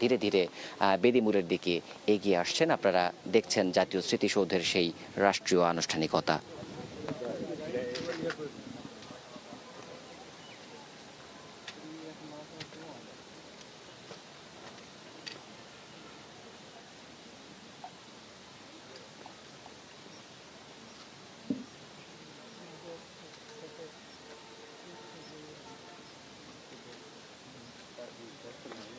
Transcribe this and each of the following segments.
ধীরে ধীরে বেদিমুরের দিকে এগিয়ে আসছেন। আপনারা দেখছেন জাতীয় স্মৃতিসৌধের সেই রাষ্ট্রীয় আনুষ্ঠানিকতা। দাদা দাদা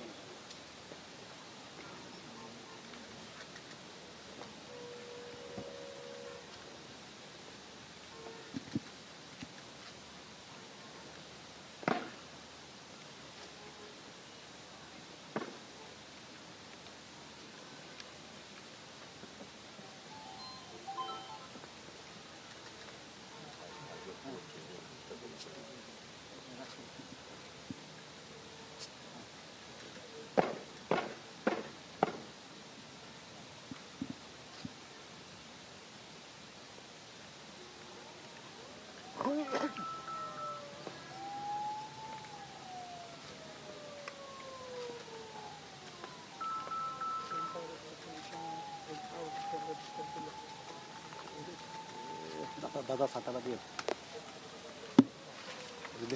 दादा साताला दे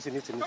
sini sini sini.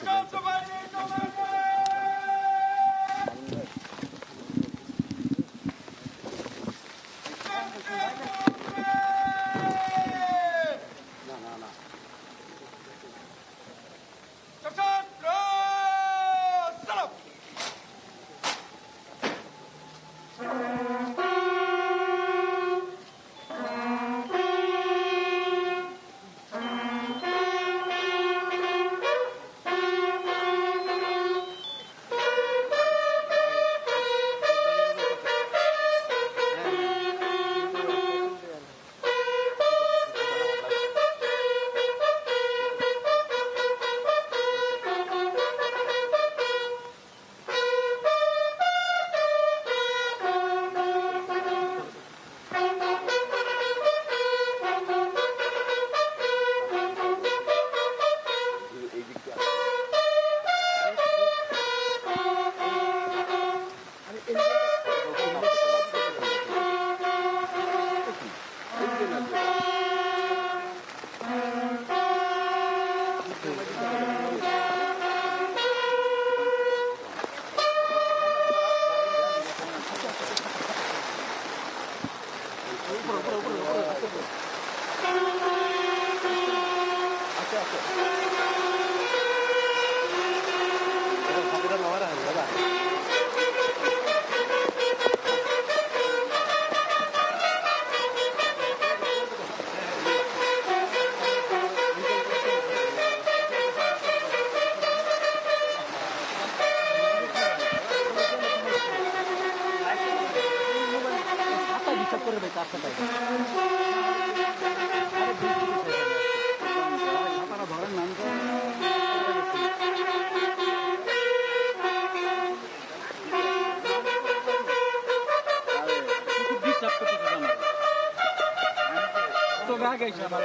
তো গা গেছে আমার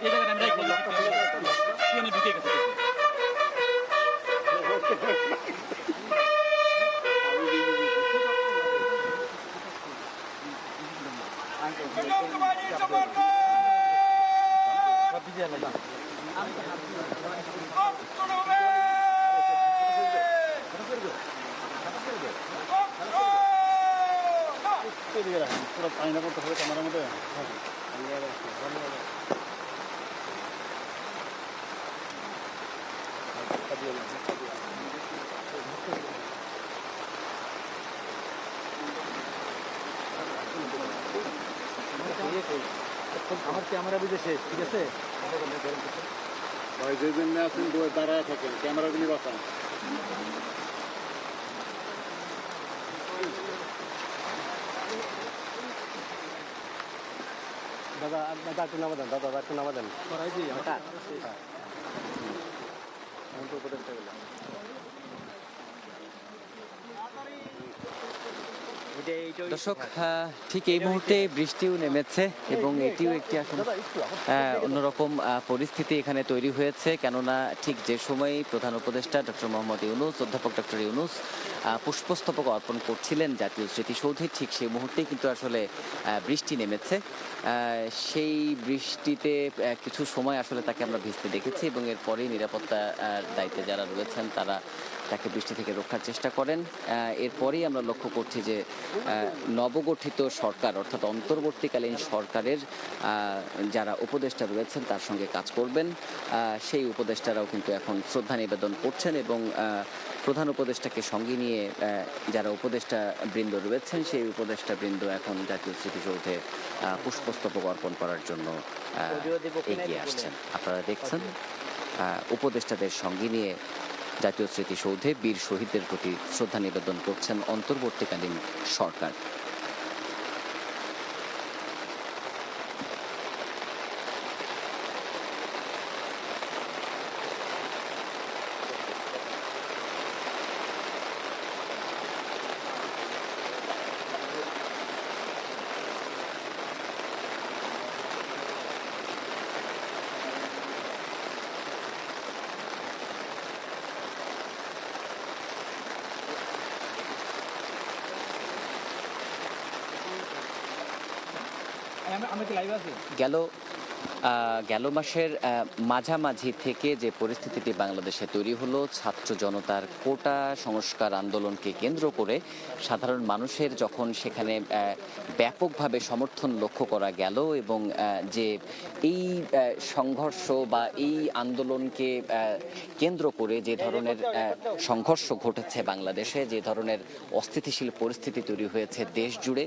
এই জায়গাটা আমি রাখি ট্রেনে ঢুকে গেছে এদিকে রাখেন পুরো পানি না করতে হবে ক্যামেরার মধ্যে আমার ক্যামেরা বুঝে শেষ ঠিক আছে ভাই যে জন্য আছেন দাঁড়ায় থাকেন ক্যামেরাগুলি বাঁচান দাদা দাদা একটু নামা দেন দাদা দাদা একটু নামা দেন। উপদেশটা গেলাম দর্শক ঠিক এই মুহূর্তে বৃষ্টিও নেমেছে এবং এটিও একটি আহ, অন্যরকম পরিস্থিতি এখানে তৈরি হয়েছে। কেননা ঠিক যে সময় প্রধান উপদেষ্টা ডক্টর মোহাম্মদ ইউনুস অধ্যাপক ডক্টর ইউনুস পুষ্পস্তবক অর্পণ করছিলেন জাতীয় স্মৃতিসৌধে ঠিক সেই মুহূর্তেই কিন্তু আসলে বৃষ্টি নেমেছে। সেই বৃষ্টিতে কিছু সময় আসলে তাকে আমরা ভিজতে দেখেছি এবং এরপরেই নিরাপত্তা দায়িত্বে যারা রয়েছেন তারা তাকে বৃষ্টি থেকে রক্ষার চেষ্টা করেন। এরপরেই আমরা লক্ষ্য করছি যে নবগঠিত সরকার অর্থাৎ অন্তর্বর্তীকালীন সরকারের যারা উপদেষ্টা রয়েছেন তার সঙ্গে কাজ করবেন। সেই উপদেষ্টারাও কিন্তু এখন শ্রদ্ধা নিবেদন করছেন এবং প্রধান উপদেষ্টাকে সঙ্গে নিয়ে যারা উপদেষ্টা বৃন্দ রয়েছেন সেই উপদেষ্টা বৃন্দ এখন জাতীয় স্মৃতিসৌধে পুষ্পস্তবক অর্পণ করার জন্য এগিয়ে আসছেন। আপনারা দেখছেন উপদেষ্টাদের সঙ্গে নিয়ে জাতীয় স্মৃতিসৌধে বীর শহীদদের প্রতি শ্রদ্ধা নিবেদন করছেন অন্তর্বর্তীকালীন সরকার। গেল। গেল মাসের মাঝামাঝি থেকে যে পরিস্থিতিটি বাংলাদেশে তৈরি হলো, ছাত্র জনতার কোটা সংস্কার আন্দোলনকে কেন্দ্র করে সাধারণ মানুষের যখন সেখানে ব্যাপকভাবে সমর্থন লক্ষ্য করা গেল এবং যে এই সংঘর্ষ বা এই আন্দোলনকে কেন্দ্র করে যে ধরনের সংঘর্ষ ঘটেছে বাংলাদেশে, যে ধরনের অস্থিতিশীল পরিস্থিতি তৈরি হয়েছে দেশ জুড়ে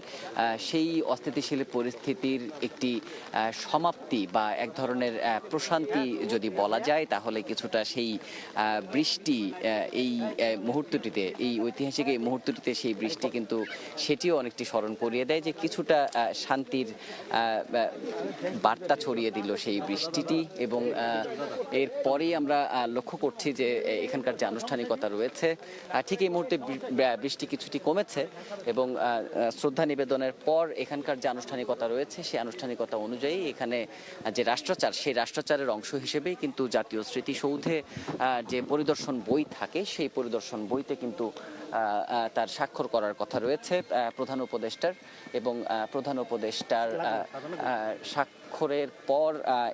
সেই অস্থিতিশীল পরিস্থিতির একটি সমাপ্তি বা এক ধরনের প্রশান্তি যদি বলা যায় তাহলে কিছুটা সেই বৃষ্টি এই মুহূর্তটিতে এই ঐতিহাসিক এই মুহূর্তটিতে সেই বৃষ্টি কিন্তু সেটিও অনেকটি স্মরণ করিয়ে দেয় যে কিছুটা শান্তির বার্তা ছড়িয়ে দিল সেই বৃষ্টিটি এবং আহ, এরপরেই আমরা লক্ষ্য করছি যে এখানকার যে আনুষ্ঠানিকতা রয়েছে ঠিক এই মুহূর্তে বৃষ্টি কিছুটি কমেছে এবং শ্রদ্ধা নিবেদনের পর এখানকার যে আনুষ্ঠানিকতা রয়েছে সেই আনুষ্ঠানিকতা অনুযায়ী এখানে যে রাষ্ট্রচার সেই রাষ্ট্রচারের অংশ হিসেবেই কিন্তু জাতীয় স্মৃতিসৌধে আহ, যে পরিদর্শন বই থাকে সেই পরিদর্শন বইতে কিন্তু তার স্বাক্ষর করার কথা রয়েছে প্রধান উপদেষ্টার এবং আহ, প্রধান উপদেষ্টার আহ, আহ, স্বাক্ষরের পর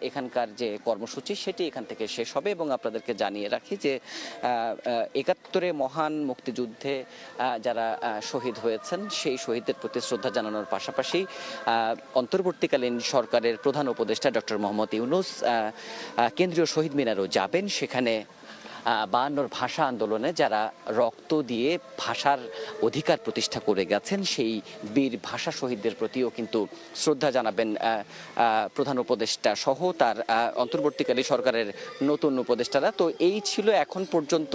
এখানকার যে কর্মসূচি সেটি এখান থেকে শেষ হবে এবং আপনাদেরকে জানিয়ে রাখি যে একাত্তরে মহান মুক্তিযুদ্ধে যারা শহীদ হয়েছেন সেই শহীদদের প্রতি শ্রদ্ধা জানানোর পাশাপাশি অন্তর্বর্তীকালীন সরকারের প্রধান উপদেষ্টা ডক্টর মোহাম্মদ ইউনুস কেন্দ্রীয় শহীদ মিনারও যাবেন। সেখানে বায়ান্নর ভাষা আন্দোলনে যারা রক্ত দিয়ে ভাষার অধিকার প্রতিষ্ঠা করে গেছেন সেই বীর ভাষা শহীদদের প্রতিও কিন্তু শ্রদ্ধা জানাবেন প্রধান উপদেষ্টা সহ তার আহ, অন্তর্বর্তীকালীন সরকারের নতুন উপদেষ্টারা। তো এই ছিল এখন পর্যন্ত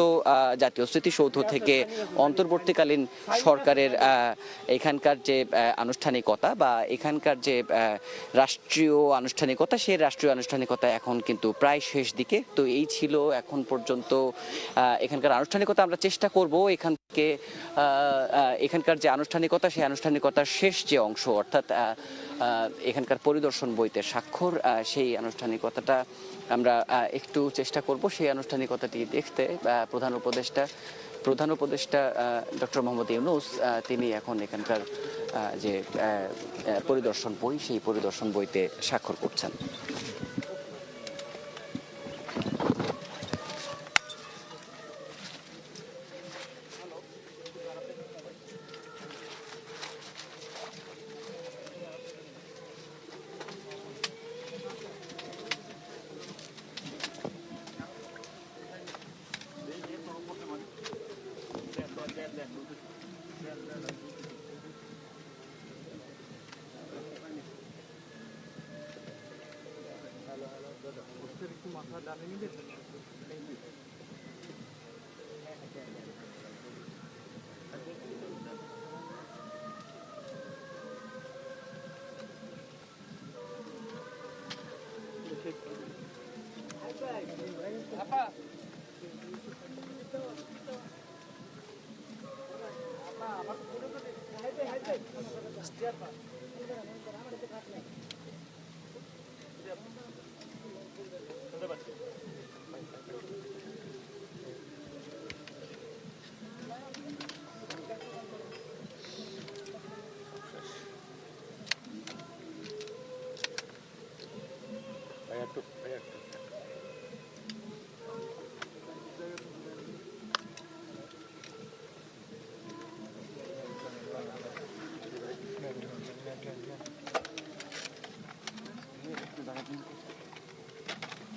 জাতীয় স্মৃতিসৌধ থেকে অন্তর্বর্তীকালীন সরকারের এখানকার যে আনুষ্ঠানিকতা বা এখানকার যে রাষ্ট্রীয় আনুষ্ঠানিকতা সেই রাষ্ট্রীয় আনুষ্ঠানিকতা এখন কিন্তু প্রায় শেষ দিকে। তো এই ছিল এখন পর্যন্ত আহ, এখানকার আনুষ্ঠানিকতা আমরা চেষ্টা করব এখান থেকে এখানকার যে আনুষ্ঠানিকতা সেই আনুষ্ঠানিকতার শেষ যে অংশ অর্থাৎ এখানকার পরিদর্শন বইতে স্বাক্ষর সেই আনুষ্ঠানিকতাটা আমরা একটু চেষ্টা করব সেই আনুষ্ঠানিকতাটি দেখতে প্রধান উপদেষ্টা প্রধান উপদেষ্টা ডক্টর মোহাম্মদ ইউনুস তিনি এখন এখানকার যে পরিদর্শন বই সেই পরিদর্শন বইতে স্বাক্ষর করছেন।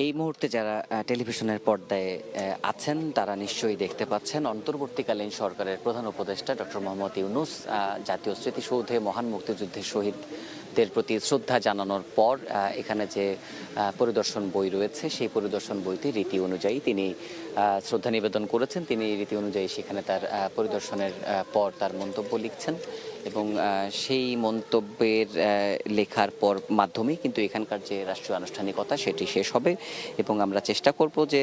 এই মুহূর্তে যারা টেলিভিশনের পর্দায় আছেন, তারা নিশ্চয়ই দেখতে পাচ্ছেন অন্তর্বর্তীকালীন সরকারের প্রধান উপদেষ্টা ডক্টর মোহাম্মদ ইউনুস জাতীয় স্মৃতিসৌধে মহান মুক্তিযুদ্ধের শহীদদের প্রতি শ্রদ্ধা জানানোর পর এখানে যে পরিদর্শন বই রয়েছে, সেই পরিদর্শন বইতে রীতি অনুযায়ী তিনি শ্রদ্ধা নিবেদন করেছেন। তিনি রীতি অনুযায়ী সেখানে তার পরিদর্শনের পর তার মন্তব্য লিখছেন। এবং সেই মন্তব্যের লেখার পর মাধ্যমেই কিন্তু এখানকার যে রাষ্ট্রীয় আনুষ্ঠানিকতা সেটি শেষ হবে এবং আমরা চেষ্টা করব যে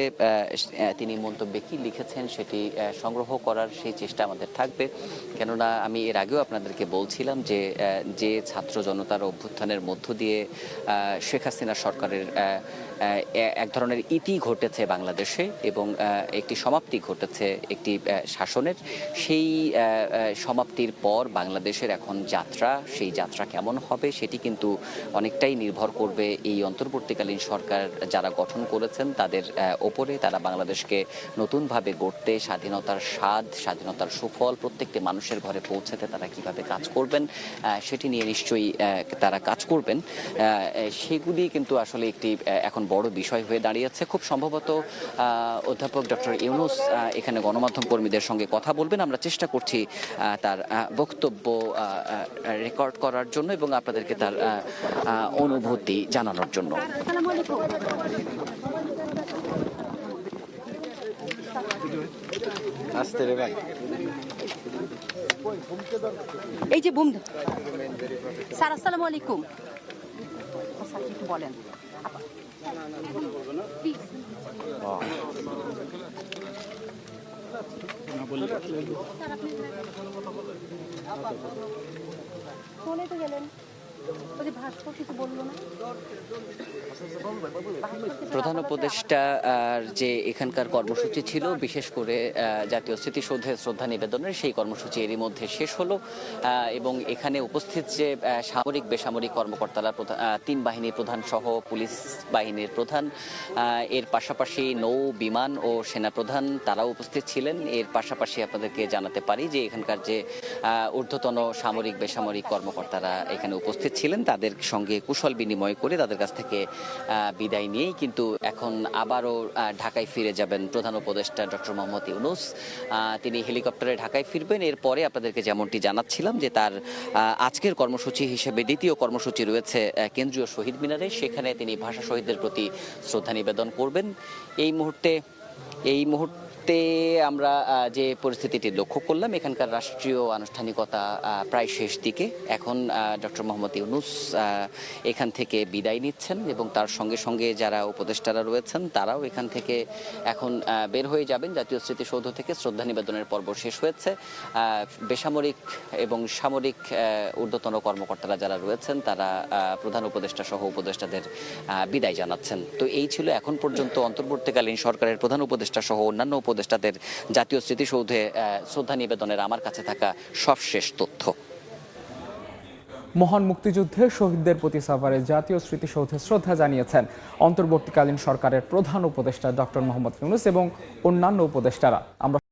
তিনি মন্তব্যে কি লিখেছেন সেটি সংগ্রহ করার সেই চেষ্টা আমাদের থাকবে। কেননা আমি এর আগেও আপনাদেরকে বলছিলাম যে যে ছাত্র জনতার অভ্যুত্থানের মধ্য দিয়ে শেখ হাসিনা সরকারের এক ধরনের ইতি ঘটেছে বাংলাদেশে এবং একটি সমাপ্তি ঘটেছে একটি শাসনের। সেই সমাপ্তির পর বাংলাদেশের এখন যাত্রা, সেই যাত্রা কেমন হবে সেটি কিন্তু অনেকটাই নির্ভর করবে এই অন্তর্বর্তীকালীন সরকার যারা গঠন করেছেন তাদের ওপরে। তারা বাংলাদেশকে নতুনভাবে গড়তে, স্বাধীনতার স্বাদ, স্বাধীনতার সুফল প্রত্যেকটি মানুষের ঘরে পৌঁছাতে তারা কীভাবে কাজ করবেন সেটি নিয়ে নিশ্চয়ই তারা কাজ করবেন। সেগুলি কিন্তু আসলে একটি এখন বড় বিষয় হয়ে দাঁড়িয়েছে। খুব সম্ভবত অধ্যাপক ডক্টর ইউনুস এখানে গণমাধ্যম কর্মীদের সঙ্গে কথা বলবেন। আমরা চেষ্টা করছি তার বক্তব্য রেকর্ড করার জন্য এবং আপনাদেরকে তার অনুভূতি জানানোর জন্য। আসতে রে ভাই। এই যে বুম স্যার আসসালামু আলাইকুম। বলেন। Please. প্রধান উপদেষ্টা যে এখানকার কর্মসূচি ছিল, বিশেষ করে জাতীয় স্মৃতিসৌধে শ্রদ্ধা নিবেদনের সেই কর্মসূচি এরই মধ্যে শেষ হলো। এবং এখানে উপস্থিত যে সামরিক, বেসামরিক কর্মকর্তারা তিন বাহিনীর প্রধান সহ পুলিশ বাহিনীর প্রধান এর পাশাপাশি নৌ, বিমান ও সেনা প্রধান তারাও উপস্থিত ছিলেন। এর পাশাপাশি আপনাদেরকে জানাতে পারি যে, এখানকার যে ঊর্ধ্বতন সামরিক, বেসামরিক কর্মকর্তারা এখানে উপস্থিত ছিলেন, তাদের সঙ্গে কুশল বিনিময় করে তাদের কাছ থেকে বিদায় নিয়েই কিন্তু এখন আবারও ঢাকায় ফিরে যাবেন প্রধান উপদেষ্টা ডক্টর মোহাম্মদ ইউনুস। তিনি হেলিকপ্টারে ঢাকায় ফিরবেন। এরপরে আপনাদেরকে যেমনটি জানাচ্ছিলাম যে তার আজকের কর্মসূচি হিসেবে দ্বিতীয় কর্মসূচি রয়েছে কেন্দ্রীয় শহীদ মিনারে। সেখানে তিনি ভাষা শহীদদের প্রতি শ্রদ্ধা নিবেদন করবেন। এই মুহূর্তে এই মুহূর্তে আমরা যে পরিস্থিতিটি লক্ষ্য করলাম, এখানকার রাষ্ট্রীয় আনুষ্ঠানিকতা প্রায় শেষ দিকে। এখন ডক্টর মোহাম্মদ ইউনুস এখান থেকে বিদায় নিচ্ছেন এবং তার সঙ্গে সঙ্গে যারা উপদেষ্টারা রয়েছেন, তারাও এখান থেকে এখন বের হয়ে যাবেন। জাতীয় স্মৃতিসৌধ থেকে শ্রদ্ধা নিবেদনের পর্ব শেষ হয়েছে। বেসামরিক এবং সামরিক ঊর্ধ্বতন কর্মকর্তারা যারা রয়েছেন, তারা প্রধান উপদেষ্টা সহ উপদেষ্টাদের বিদায় জানাচ্ছেন। তো এই ছিল এখন পর্যন্ত অন্তর্বর্তীকালীন সরকারের প্রধান উপদেষ্টা সহ অন্যান্য উপদেষ্টাদের জাতীয় স্মৃতিসৌধে শ্রদ্ধা নিবেদনের আমার কাছে থাকা সবশেষ তথ্য। মহান মুক্তিযুদ্ধে শহীদদের প্রতি সাভারে জাতীয় স্মৃতিসৌধে শ্রদ্ধা জানিয়েছেন অন্তর্বর্তীকালীন সরকারের প্রধান উপদেষ্টা ডক্টর মোহাম্মদ ইউনুস এবং অন্যান্য উপদেষ্টারা। আমরা